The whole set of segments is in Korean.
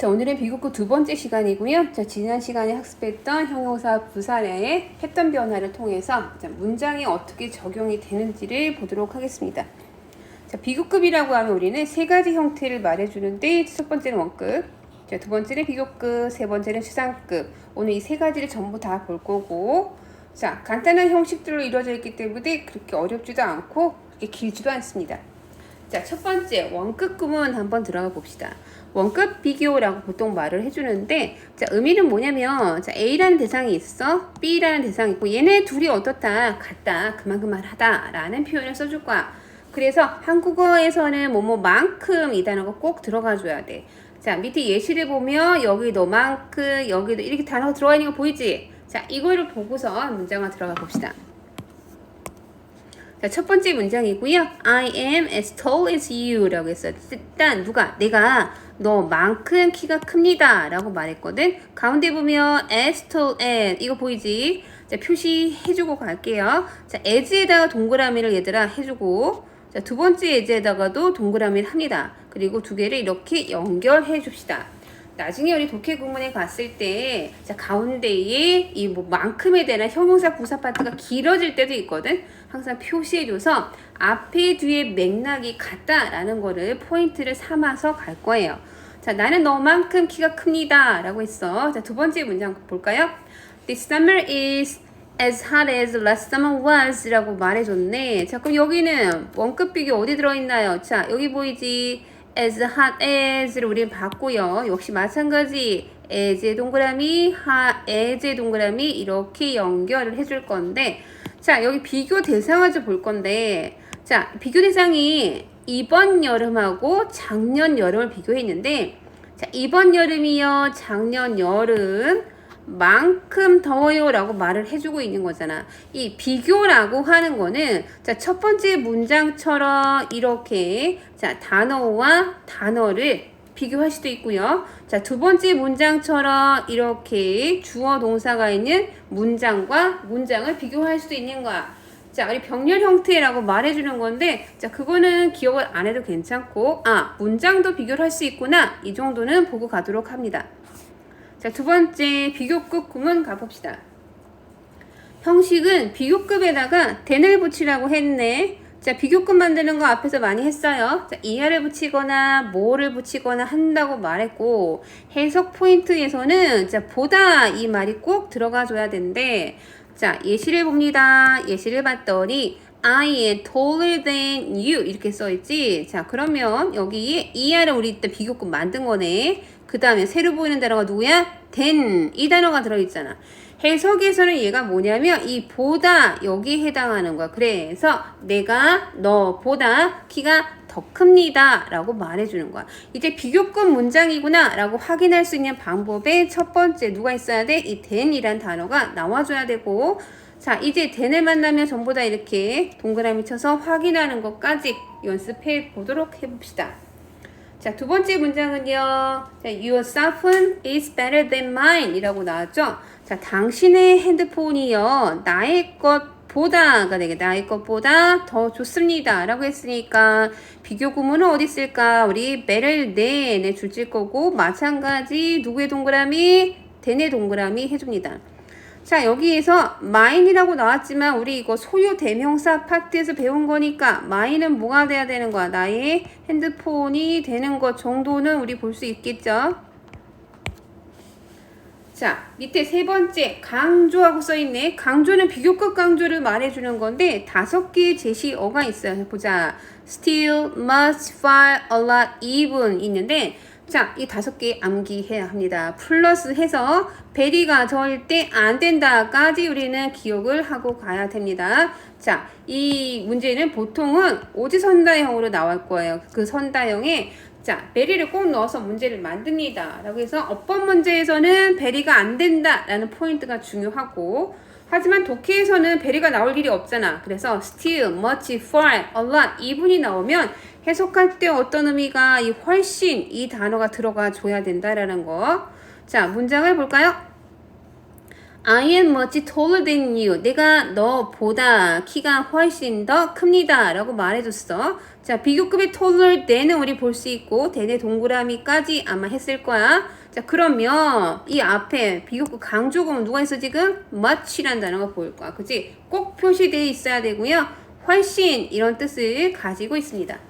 자, 오늘은 비교급 두 번째 시간이고요. 자, 지난 시간에 학습했던 형용사 부사의 패턴 변화를 통해서 자, 문장이 어떻게 적용이 되는지를 보도록 하겠습니다. 자, 비교급이라고 하면 우리는 세 가지 형태를 말해주는데 첫 번째는 원급, 자, 두 번째는 비교급, 세 번째는 추상급. 오늘 이 세 가지를 전부 다 볼 거고, 자, 간단한 형식들로 이루어져 있기 때문에 그렇게 어렵지도 않고 그렇게 길지도 않습니다. 자, 첫 번째 원급 구문 한번 들어가 봅시다. 원급 비교라고 보통 말을 해주는데, 자, 의미는 뭐냐면, 자, A라는 대상이 있어, B라는 대상이 있고, 얘네 둘이 어떻다, 같다, 그만그만하다, 라는 표현을 써줄 거야. 그래서 한국어에서는 뭐뭐만큼 이 단어가 꼭 들어가 줘야 돼. 자, 밑에 예시를 보면, 여기 너만큼, 여기도 이렇게 단어가 들어가 있는 거 보이지? 자, 이거를 보고서 문장을 들어가 봅시다. 자, 첫 번째 문장이고요. I am as tall as you 라고 했어요. 일단 누가 내가 너만큼 키가 큽니다 라고 말했거든. 가운데 보면 as tall as 이거 보이지? 자, 표시해주고 갈게요. 자, as에다가 동그라미를 얘들아 해주고 자, 두 번째 as에다가도 동그라미를 합니다. 그리고 두 개를 이렇게 연결해 줍시다. 나중에 우리 독해 구문에 갔을 때, 자, 가운데에 이 뭐 만큼에 대한 형용사 부사 파트가 길어질 때도 있거든. 항상 표시해줘서 앞에 뒤에 맥락이 같다라는 거를 포인트를 삼아서 갈 거예요. 자, 나는 너만큼 키가 큽니다. 라고 했어. 자, 두 번째 문장 볼까요? This summer is as hot as last summer was 라고 말해줬네. 자, 그럼 여기는 원급 비교 어디 들어있나요? 자, 여기 보이지? as hot as를 우리는 봤고요. 역시 마찬가지 as의 동그라미, hot as의 동그라미 이렇게 연결을 해줄 건데 자, 여기 비교 대상을 볼 건데 자, 비교 대상이 이번 여름하고 작년 여름을 비교했는데 자, 이번 여름이요, 작년 여름 만큼 더워요 라고 말을 해주고 있는 거잖아. 이 비교라고 하는 거는 자, 첫 번째 문장처럼 이렇게 자, 단어와 단어를 비교할 수도 있고요. 자, 두 번째 문장처럼 이렇게 주어 동사가 있는 문장과 문장을 비교할 수도 있는 거야. 자, 우리 병렬 형태라고 말해주는 건데, 자, 그거는 기억을 안 해도 괜찮고, 아, 문장도 비교를 할 수 있구나. 이 정도는 보고 가도록 합니다. 자, 두 번째 비교급 구문 가봅시다. 형식은 비교급에다가 den을 붙이라고 했네. 자, 비교급 만드는 거 앞에서 많이 했어요. 자, 이하를 붙이거나 뭐를 붙이거나 한다고 말했고, 해석 포인트에서는 자, 보다 이 말이 꼭 들어가 줘야 되는데, 자, 예시를 봅니다. 예시를 봤더니, I am taller than you 이렇게 써있지. 자, 그러면 여기에 이하를 우리 이때 비교급 만든 거네. 그 다음에 새로 보이는 단어가 누구야? than 이 단어가 들어있잖아. 해석에서는 얘가 뭐냐면 이 보다 여기에 해당하는 거야. 그래서 내가 너보다 키가 더 큽니다. 라고 말해주는 거야. 이제 비교급 문장이구나. 라고 확인할 수 있는 방법의 첫 번째 누가 있어야 돼? 이 than이란 단어가 나와줘야 되고 자 이제 than을 만나면 전부 다 이렇게 동그라미 쳐서 확인하는 것까지 연습해 보도록 해봅시다. 자, 두 번째 문장은요. 자, Your cell phone is better than mine 이라고 나왔죠. 자, 당신의 핸드폰이요. 나의 것보다가 되게 나의 것보다 더 좋습니다. 라고 했으니까 비교 구문은 어디 있을까? 우리 better than에 줄질 거고 마찬가지 누구의 동그라미? than의 동그라미 해줍니다. 자, 여기에서 mine이라고 나왔지만 우리 이거 소유 대명사 파트에서 배운 거니까 mine은 뭐가 돼야 되는 거야? 나의 핸드폰이 되는 것 정도는 우리 볼 수 있겠죠? 자, 밑에 세 번째 강조하고 써 있네. 강조는 비교급 강조를 말해주는 건데 다섯 개의 제시어가 있어요. 보자. still, must, far, a lot, even 있는데 자, 이 다섯 개 암기해야 합니다. 플러스 해서 베리가 때안 된다까지 우리는 기억을 하고 가야 됩니다. 자, 이 문제는 보통은 오지선다형으로 나올 거예요. 그 선다형에 자, 베리를 꼭 넣어서 문제를 만듭니다. 라고 해서 어법 문제에서는 베리가 안 된다 라는 포인트가 중요하고 하지만 독해에서는 베리가 나올 일이 없잖아. 그래서 still, much, far, a lot, 이분이 나오면 해석할 때 어떤 의미가 이 훨씬 이 단어가 들어가 줘야 된다라는 거. 자, 문장을 볼까요? I am much taller than you. 내가 너보다 키가 훨씬 더 큽니다. 라고 말해줬어. 자, 비교급의 taller than은 우리 볼 수 있고, than의 동그라미까지 아마 했을 거야. 자, 그러면 이 앞에 비교급 강조금은 누가 있어 지금? much라는 단어가 보일 거야. 그치? 꼭 표시되어 있어야 되고요. 훨씬 이런 뜻을 가지고 있습니다.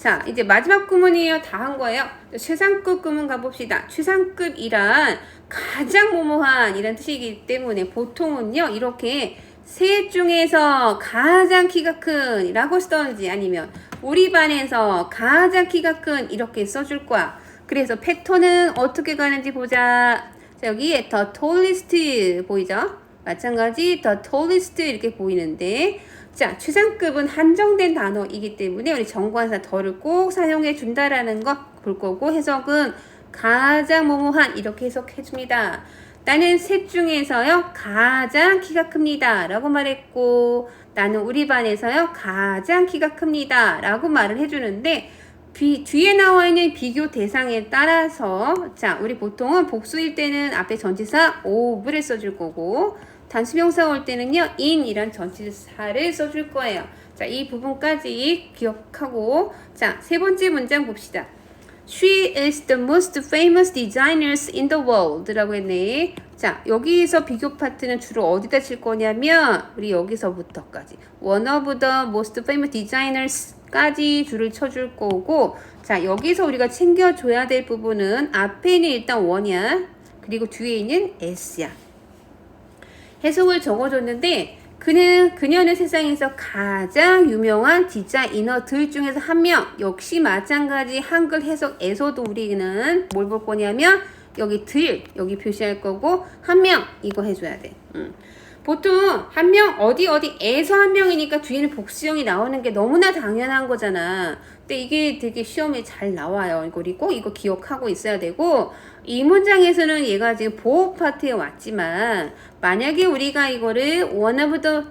자, 이제 마지막 구문이에요. 다 한 거예요. 최상급 구문 가봅시다. 최상급이란 가장 모모한 이란 뜻이기 때문에 보통은요, 이렇게 셋 중에서 가장 키가 큰 이라고 쓰던지 아니면 우리 반에서 가장 키가 큰 이렇게 써줄 거야. 그래서 패턴은 어떻게 가는지 보자. 자, 여기에 the tallest 보이죠? 마찬가지 the tallest 이렇게 보이는데 자, 최상급은 한정된 단어이기 때문에 우리 정관사 더를 꼭 사용해 준다라는 거 볼 거고 해석은 가장 모모한 이렇게 해석해 줍니다. 나는 셋 중에서요 가장 키가 큽니다 라고 말했고 나는 우리 반에서요 가장 키가 큽니다 라고 말을 해주는데 비, 뒤에 나와 있는 비교 대상에 따라서 자 우리 보통은 복수일 때는 앞에 전치사 over를 써줄 거고 단수명사 올 때는요 in 이란 전치사를 써줄 거예요. 자 이 부분까지 기억하고 자 세 번째 문장 봅시다. She is the most famous designers in the world 라고 했네. 자 여기서 비교 파트는 주로 어디다 칠 거냐면 우리 여기서부터까지. One of the most famous designers 까지 줄을 쳐줄 거고 자 여기서 우리가 챙겨줘야 될 부분은 앞에 는 일단 원이야. 그리고 뒤에 있는 s야 해석을 적어줬는데 그는 그녀는 세상에서 가장 유명한 디자이너들 중에서 한 명 역시 마찬가지 한글 해석에서도 우리는 뭘 볼 거냐면 여기 들 여기 표시할 거고 한 명 이거 해줘야 돼. 음. 보통 한 명 어디 어디에서 한 명이니까 뒤에는 복수형이 나오는 게 너무나 당연한 거잖아. 근데 이게 되게 시험에 잘 나와요. 그리고 이거 기억하고 있어야 되고 이 문장에서는 얘가 지금 보호 파트에 왔지만 만약에 우리가 이거를 one of the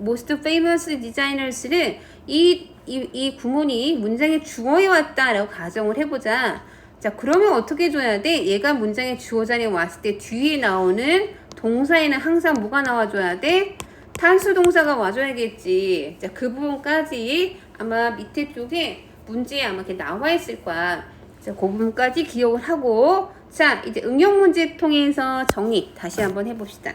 most famous designers를 이, 이, 이 구문이 문장의 주어에 왔다라고 가정을 해보자. 자, 그러면 어떻게 줘야 돼? 얘가 문장의 주어 자리에 왔을 때 뒤에 나오는 동사에는 항상 뭐가 나와줘야 돼? 단수 동사가 와줘야겠지. 자, 그 부분까지 아마 밑에 쪽에 문제에 아마 이렇게 나와 있을 거야. 자, 그 부분까지 기억을 하고, 자, 이제 응용 문제 통해서 정리 다시 한번 해봅시다.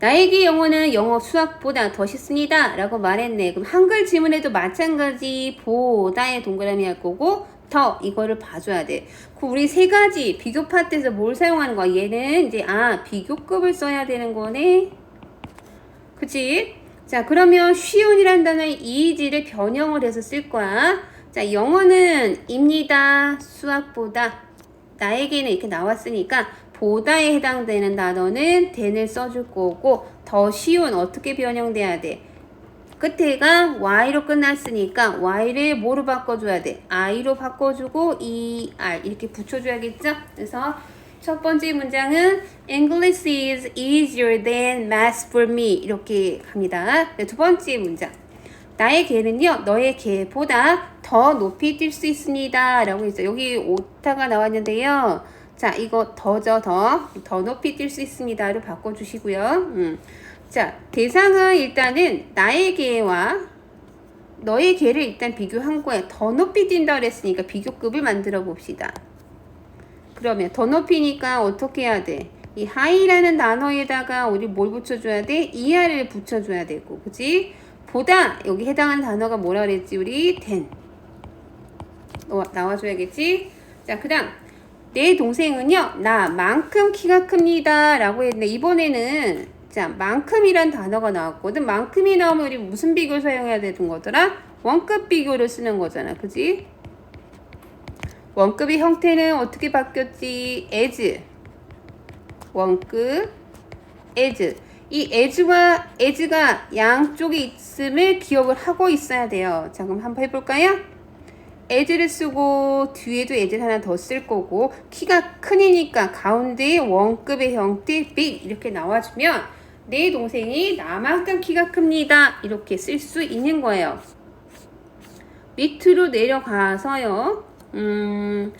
나에게 영어는 영어 수학보다 더 쉽습니다. 라고 말했네. 그럼 한글 지문에도 마찬가지 보다의 동그라미 할 거고 더 이거를 봐줘야 돼. 그 우리 세 가지 비교 파트에서 뭘 사용하는 거야? 얘는 이제 아 비교급을 써야 되는 거네. 그치? 자 그러면 쉬운이란 단어의 이지를 변형을 해서 쓸 거야. 자 영어는 입니다. 수학보다 나에게는 이렇게 나왔으니까 보다에 해당되는 단어는 then을 써줄 거고 더 쉬운 어떻게 변형돼야 돼? 끝에가 y로 끝났으니까 y를 뭐로 바꿔줘야 돼? i로 바꿔주고 er 이렇게 붙여줘야겠죠? 그래서 첫 번째 문장은 English is easier than math for me 이렇게 갑니다. 네, 두 번째 문장 나의 개는요 너의 개보다 더 높이 뛸 수 있습니다 라고 있어요. 여기 오타가 나왔는데요. 자, 이거 더죠, 더. 더 높이 뛸 수 있습니다로 바꿔주시고요. 음. 자, 대상은 일단은 나의 개와 너의 개를 일단 비교한 거예요. 더 높이 뛴다 그랬으니까 비교급을 만들어 봅시다. 그러면 더 높이니까 어떻게 해야 돼? 이 하이라는 단어에다가 우리 뭘 붙여줘야 돼? 이하를 붙여줘야 되고, 그지? 보다 여기 해당하는 단어가 뭐라 그랬지? 우리 ten 나와줘야겠지? 자, 그 다음 내 동생은요, 나만큼 키가 큽니다. 라고 했는데, 이번에는, 자, 만큼이란 단어가 나왔거든. 만큼이 나오면 우리 무슨 비교를 사용해야 되는 거더라? 원급 비교를 쓰는 거잖아. 그지? 원급의 형태는 어떻게 바뀌었지? as. 원급, as. 이 as와 as가 양쪽에 있음을 기억을 하고 있어야 돼요. 자, 그럼 한번 해볼까요? 에즈를 쓰고 뒤에도 에즈 하나 더 쓸 거고 키가 크니까 가운데에 원급의 형태 big 이렇게 나와주면 내 동생이 나만큼 키가 큽니다 이렇게 쓸 수 있는 거예요 밑으로 내려가서요 음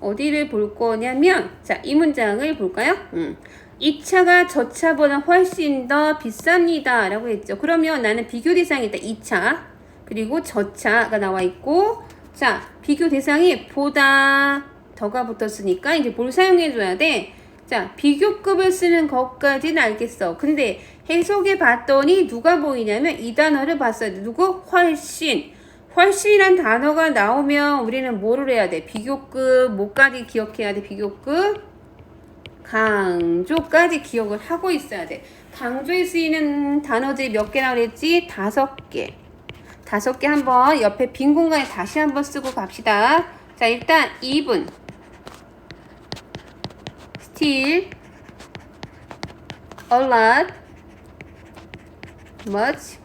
어디를 볼 거냐면 자, 이 문장을 볼까요? 음. 이 차가 저 차보다 훨씬 더 비쌉니다. 라고 했죠. 그러면 나는 비교 대상이다. 이 차. 그리고 저 차가 나와 있고 자, 비교 대상이 보다 더가 붙었으니까 이제 뭘 사용해 줘야 돼? 자, 비교급을 쓰는 것까지는 알겠어. 근데 해석해 봤더니 누가 보이냐면 이 단어를 봤어야 돼. 누구? 훨씬. 훨씬이란 단어가 나오면 우리는 뭐를 해야 돼? 비교급, 뭐까지 기억해야 돼? 비교급, 강조까지 기억을 하고 있어야 돼. 강조에 쓰이는 단어들이 몇 개나 그랬지? 다섯 개. 다섯 개 한번 옆에 빈 공간에 다시 한번 쓰고 갑시다. 자, 일단 2분. Still, a lot, much,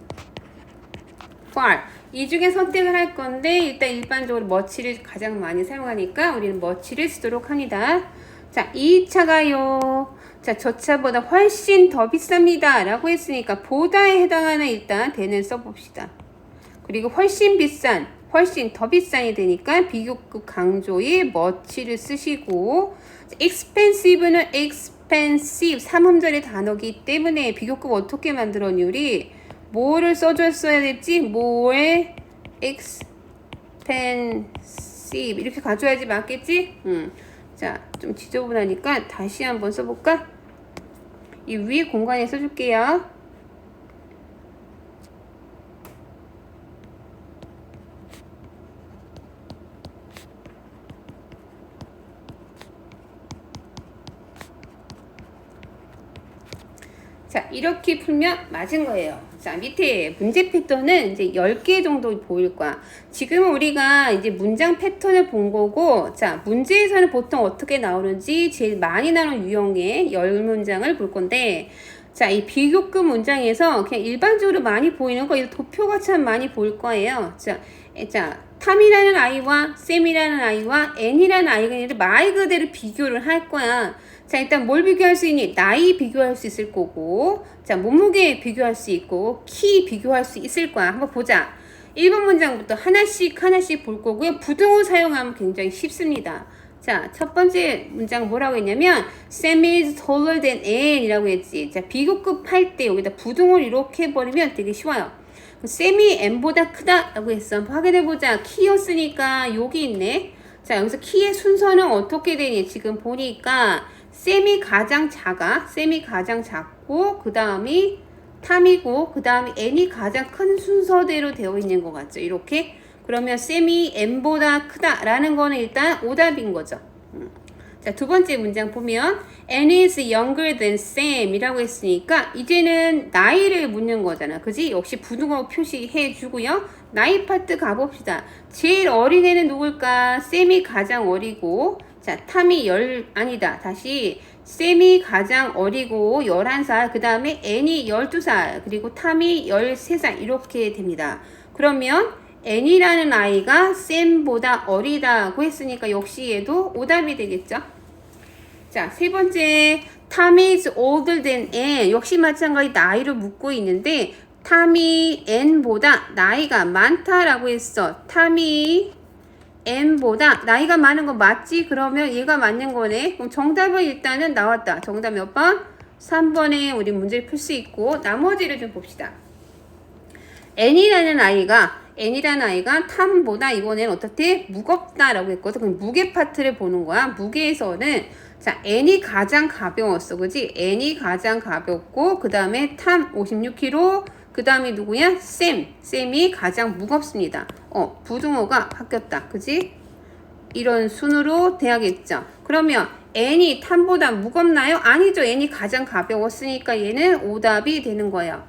far. 이 중에 선택을 할 건데 일단 일반적으로 much를 가장 많이 사용하니까 우리는 much를 쓰도록 합니다. 자, 이 차가요. 자, 저 차보다 훨씬 더 비쌉니다. 라고 했으니까 보다에 해당하는 일단 대는 써봅시다. 그리고 훨씬 비싼, 훨씬 더 비싼이 되니까 비교급 강조에 much를 쓰시고 expensive는 expensive 삼음절의 단어기 때문에 비교급 어떻게 만들었니 우리 뭐를 써줬어야 됐지? 뭐에 expensive 이렇게 가져야지 맞겠지? 음. 자, 좀 지저분하니까 다시 한번 써볼까? 이 위에 공간에 써줄게요. 자, 이렇게 풀면 맞은 거예요. 자, 밑에 문제 패턴은 이제 10개 정도 보일 거야. 지금 우리가 이제 문장 패턴을 본 거고, 자, 문제에서는 보통 어떻게 나오는지 제일 많이 나오는 유형의 10문장을 볼 건데, 자, 이 비교급 문장에서 그냥 일반적으로 많이 보이는 거, 이 도표가 참 많이 보일 거예요. 자, 에, 자, 탐이라는 아이와 쌤이라는 아이와 앤이라는 아이가 말 그대로 비교를 할 거야. 자, 일단 뭘 비교할 수 있니? 나이 비교할 수 있을 거고, 자, 몸무게 비교할 수 있고, 키 비교할 수 있을 거야. 한번 보자. 1번 문장부터 하나씩 하나씩 볼 거고요. 부등호 사용하면 굉장히 쉽습니다. 자, 첫 번째 문장 뭐라고 했냐면 Sam is taller than Anne 이라고 했지. 자, 비교급 할 때 여기다 부등호를 이렇게 해버리면 되게 쉬워요. 쌤이 N보다 크다 라고 했어. 확인해보자. 키였으니까 여기 있네. 자, 여기서 키의 순서는 어떻게 되니? 지금 보니까 쌤이 가장 작아. 쌤이 가장 작고, 그 다음이 탐이고, 그 다음이 n이 가장 큰 순서대로 되어 있는 것 같죠? 이렇게. 그러면 쌤이 n보다 크다라는 거는 일단 오답인 거죠. 음. 자, 두 번째 문장 보면 n is younger than Sam 이라고 했으니까 이제는 나이를 묻는 거잖아. 그지? 역시 부등호 표시해 주고요. 나이 파트 가봅시다. 제일 어린 애는 누굴까? 쌤이 가장 어리고 자, 탐이 열 아니다. 다시 쌤이 가장 어리고 11살, 그 다음에 N이 12살, 그리고 탐이 13살 이렇게 됩니다. 그러면 N이라는 아이가 쌤보다 어리다고 했으니까 역시 얘도 오답이 되겠죠? 자, 세 번째 Tom is older than N 역시 마찬가지 나이를 묻고 있는데 탐이 N보다 나이가 많다라고 했어. 탐이 N보다 나이가 많은 거 맞지? 그러면 얘가 맞는 거네. 그럼 정답은 일단은 나왔다. 정답 몇 번? 3번에 우리 문제를 풀 수 있고 나머지를 좀 봅시다. N이라는 아이가 N이라는 아이가 탐보다 이번에는 어떻게 무겁다라고 했거든. 그럼 무게 파트를 보는 거야. 무게에서는 자 N이 가장 가벼웠어, 그지? N이 가장 가볍고 그 다음에 탐 56kg, 그 다음에 누구야? 쌤, 쌤이 가장 무겁습니다. 어, 부등호가 바뀌었다, 그지? 이런 순으로 돼야겠죠. 그러면 N이 탐보다 무겁나요? 아니죠. N이 가장 가벼웠으니까 얘는 오답이 되는 거예요.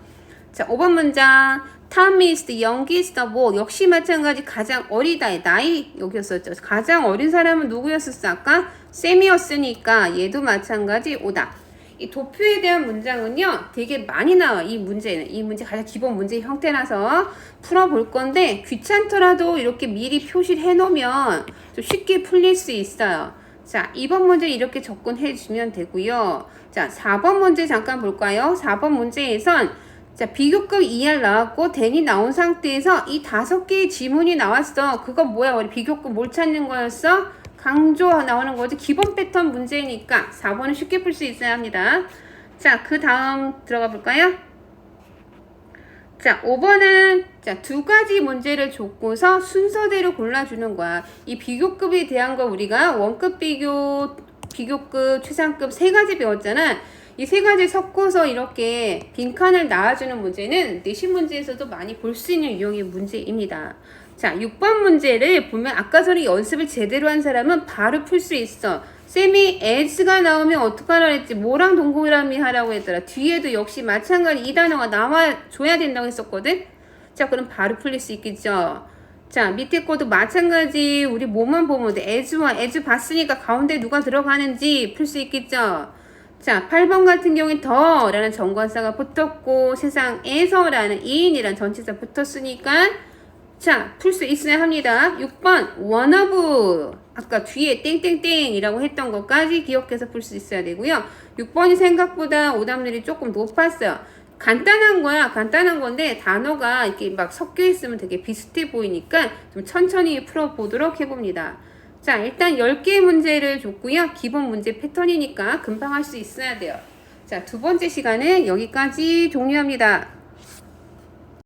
자, 5번 문장. Tom is the youngest all. 역시 마찬가지 가장 어리다의 나이 여기였었죠. 가장 어린 사람은 누구였었어? 아까 쌤이었으니까 얘도 마찬가지 오다. 이 도표에 대한 문장은요 되게 많이 나와 이 문제는 이 문제 가장 기본 문제 형태라서 풀어볼 건데 귀찮더라도 이렇게 미리 표시를 해놓으면 좀 쉽게 풀릴 수 있어요. 자, 2번 문제 이렇게 접근해 주시면 되고요. 자, 4번 문제 잠깐 볼까요? 4번 문제에선 자, 비교급 2R 나왔고, 댄이 나온 상태에서 이 다섯 개의 지문이 나왔어. 그거 뭐야? 우리 비교급 뭘 찾는 거였어? 강조 나오는 거지. 기본 패턴 문제니까 4번은 쉽게 풀 수 있어야 합니다. 자, 그 다음 들어가 볼까요? 자, 5번은 자, 두 가지 문제를 줬고서 순서대로 골라주는 거야. 이 비교급에 대한 거 우리가 원급 비교, 비교급, 최상급 세 가지 배웠잖아. 이 세 가지 섞어서 이렇게 빈칸을 나와주는 문제는 내신 문제에서도 많이 볼 수 있는 유형의 문제입니다. 자, 6번 문제를 보면 아까 전에 연습을 제대로 한 사람은 바로 풀 수 있어. 쌤이 as가 나오면 어떡하라 했지? 뭐랑 동그라미 하라고 했더라? 뒤에도 역시 마찬가지 이 단어가 나와줘야 된다고 했었거든? 자 그럼 바로 풀릴 수 있겠죠? 자 밑에 것도 마찬가지 우리 뭐만 보면 돼. as와 as 봤으니까 가운데 누가 들어가는지 풀 수 있겠죠? 자 8번 같은 경우에 더 라는 정관사가 붙었고 세상에서 라는 이인이란 전치사 붙었으니까 자, 풀 수 있어야 합니다. 6번, one of. 아까 뒤에 땡땡땡이라고 했던 것까지 기억해서 풀 수 있어야 되고요. 6번이 생각보다 오답률이 조금 높았어요. 간단한 거야. 간단한 건데 단어가 이렇게 막 섞여 있으면 되게 비슷해 보이니까 좀 천천히 풀어 보도록 해 봅니다. 자, 일단 10개의 문제를 줬고요. 기본 문제 패턴이니까 금방 할 수 있어야 돼요. 자, 두 번째 시간은 여기까지 종료합니다.